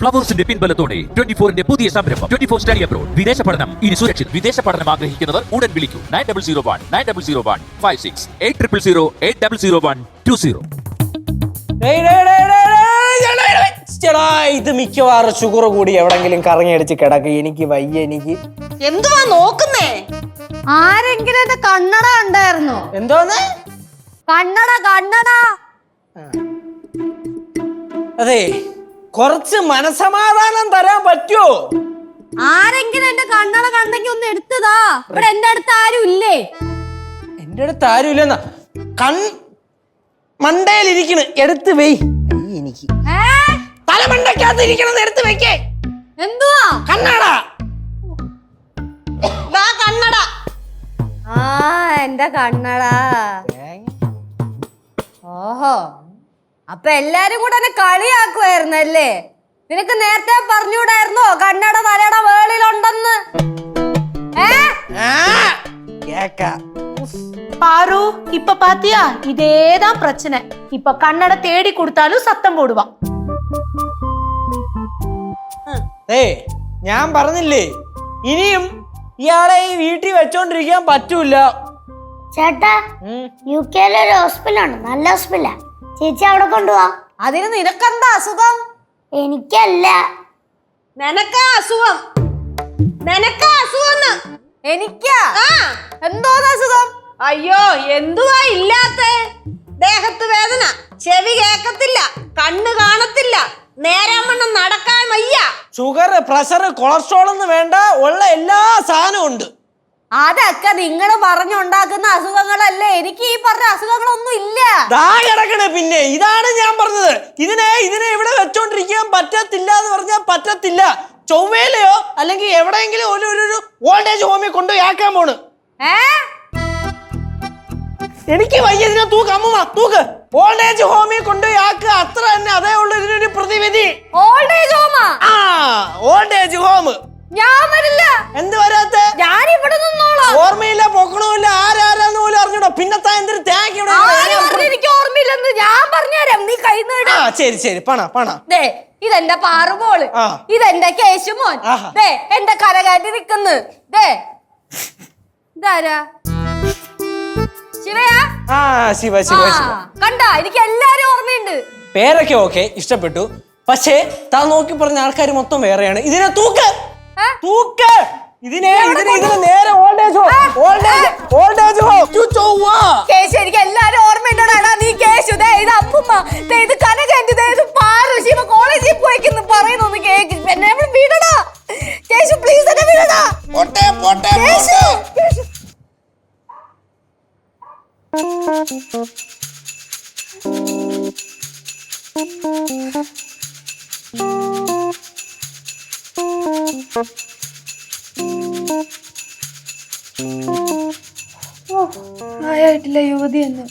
ഫ്ലവേഴ്സിന്റെ പിൻബലത്തോടെ twenty ഫോറിന്റെ പുതിയ സംരംഭം. ട്വന്റി ഫോർ സ്റ്റഡി അബ്രോഡ് വിദേശ പഠനം. ഇനി സുരക്ഷിത്. വിദേശ പഠനം ആഗ്രഹിക്കുന്നവർ ഉടൻ വിളിക്കൂ. Nine double zero one nine double zero one five six eight triple zero eight double zero one two zero ഇത് മിക്കവാറും ഷുഗർ കൂടി എവിടെങ്കിലും കറങ്ങി അടിച്ച് കിടക്ക്. എനിക്ക് വയ്യ എനിക്ക്. എന്തുവാ നോക്കുന്നേ? ആരെങ്കിലും എന്റെ കണ്ണട ഉണ്ടായിരുന്നു എന്തോന്ന്? കണ്ണട കണ്ണട. അതെ. കുറച്ച് മനസമാധാനം തരാൻ പറ്റുമോ ആരെങ്കിലും എന്റെ കണ്ണട കണ്ടെങ്കിൽ ഒന്ന് എടുത്തതാ. ഇവിടെ എന്റെ അടുത്ത് ആരും ഇല്ലേ? എന്റെ അടുത്ത് ആരും ഇല്ല കൺ മണ്ടയിലിരിക്കണ്. എടുത്ത് വെയ്. എനിക്ക്. ഏ? തലമണ്ടക്കകത്ത് ഇരിക്കണെന്ന് എടുത്ത് വെക്കേ എന്തുവാ? കണ്ണാട. ദാ കണ്ണട. ആ എന്റെ കണ്ണട. അപ്പൊ എല്ലാരും കൂടെ എന്നെ കളിയാക്കുമായിരുന്നല്ലേ നിനക്ക് നേരത്തെ പറഞ്ഞുകൂടായിരുന്നോ കണ്ണട തലയുടെ വേളിലുണ്ടെന്ന് ഏ ആ, കേക്കാ பாரு இப்ப பாத்தியா இதேதான் பிரச்சனை இப்ப கண்ணட தேடி கொடுத்தாலும் சத்தம் போடுவான் ഏ ഞാൻ പറഞ്ഞില്ലേ ഇനിയും ഇയാളെ ഈ വീട്ടിൽ വെച്ചോണ്ടിരിക്കാൻ പറ്റൂല ചേട്ടാ ഉം. യു കെയിലെ ഒരു ഹോസ്പിറ്റലാണ് നല്ല ഹോസ്പിറ്റലാ ചേച്ചി അവിടെ കൊണ്ടുപോവാ അതിന് നിനക്കെന്താ അസുഖം? എനിക്കല്ല. നിനക്കാ അസുഖം. നിനക്കാ അസുഖം എനിക്കാ? ആ. എന്തോന്ന് അസുഖം? അയ്യോ എന്തുവാ ഇല്ലാത്ത? ദേഹത്ത് വേദന. ചെവി കേക്കത്തില്ല. കണ്ണ് കാണത്തില്ല. നേരാമണ്ണം നടക്കാൻ വയ്യ. ഷുഗർ പ്രഷർ കൊളസ്ട്രോൾ എന്ന് വേണ്ട ഉള്ള എല്ലാ സാധനവും ഉണ്ട്. അതൊക്കെ നിങ്ങൾ പറഞ്ഞുണ്ടാക്കുന്ന അസുഖങ്ങളല്ലേ? എനിക്ക് ഈ പറഞ്ഞ അസുഖങ്ങളൊന്നും ഇല്ല. കിടക്കണ് പിന്നെ. ഇതാണ് ഞാൻ പറഞ്ഞത്. ഇതിനെ ഇതിനെ ഇവിടെ വെച്ചോണ്ടിരിക്കാൻ പറ്റത്തില്ല എന്ന് പറഞ്ഞാൽ പറ്റത്തില്ല. ചൊവ്വയിലെയോ അല്ലെങ്കിൽ എവിടെയെങ്കിലും ഒരു ഒരു വോൾട്ടേജ് ഓൾഡേജ് ഹോമിൽ കൊണ്ടുപോയി ആക്കാൻ പോണ്. എനിക്ക് വയ്യ ഇതിനെ തൂക്ക് അമ്മ തൂക്ക്. വോൾട്ടേജ് ഹോമിൽ കൊണ്ടുപോയി ആക്കുക അത്ര തന്നെ അതേ ഉള്ളൂ ഇതിനൊരു പ്രതിവിധി. ഓൾഡ് ഏജ് ഹോമാ ആ ഓൾഡേജ് ഹോം ഞാൻ വരില്ല. എന്ത് വരാത്ത? ഞാൻ ഇവിടെ നിന്നോളാം. ഓർമ്മയില്ല പൊക്കണമില്ല ആരാരാന്ന് പോലും അറിഞ്ഞൂടോ. പിന്നത്താ എന്തൊരു എനിക്ക് ഓർമ്മയില്ലെന്ന് ഞാൻ പറഞ്ഞുതരാം. നീ കൈ നേടാ. ശരി ശരി. പണ പണ. ദേ ഇതെന്റെ പാറുമോൾ ആ. ഇതെന്റെ കേശുമോൻ. ദേ എന്റെ കരകാറ്റി നിക്കുന്നു ദേ. ഇതാരാ? ശിവയാ? ആ ശിവ ശിവ ശിവ. ആ, കണ്ടാ? എനിക്ക് എല്ലാരും ഓർമ്മയുണ്ട്. പേരൊക്കെ ഓക്കെ ഇഷ്ടപ്പെട്ടു. പക്ഷേ താൻ നോക്കി പറഞ്ഞ ആൾക്കാർ മൊത്തം വേറെയാണ്. ഇതിനെ തൂക്ക്? തൂക്ക്. ഇതിനെ ഇതിനെ ഇതിനെ നേരെ old age home. Old age old age home. ചൊവ്വ കേശു എനിക്ക് എല്ലാരും ഓർമ്മയുണ്ടടാ? നീ കേശു ദേ ഇത് അപ്പുമ്മ. ദേ ഇത് കനകന്റെ ദേ ഇത് പാറു ശിവ കോളേജിൽ പോയിക്കുന്നു. പറയുന്നു കേക്ക്. എന്നെ വിടടാ. കേശു പ്ലീസ് എന്നെ വിടടാ. പോട്ടെ പോട്ടെ കേശു കേശു. ആയിട്ടില്ല യുവതി എന്ന്.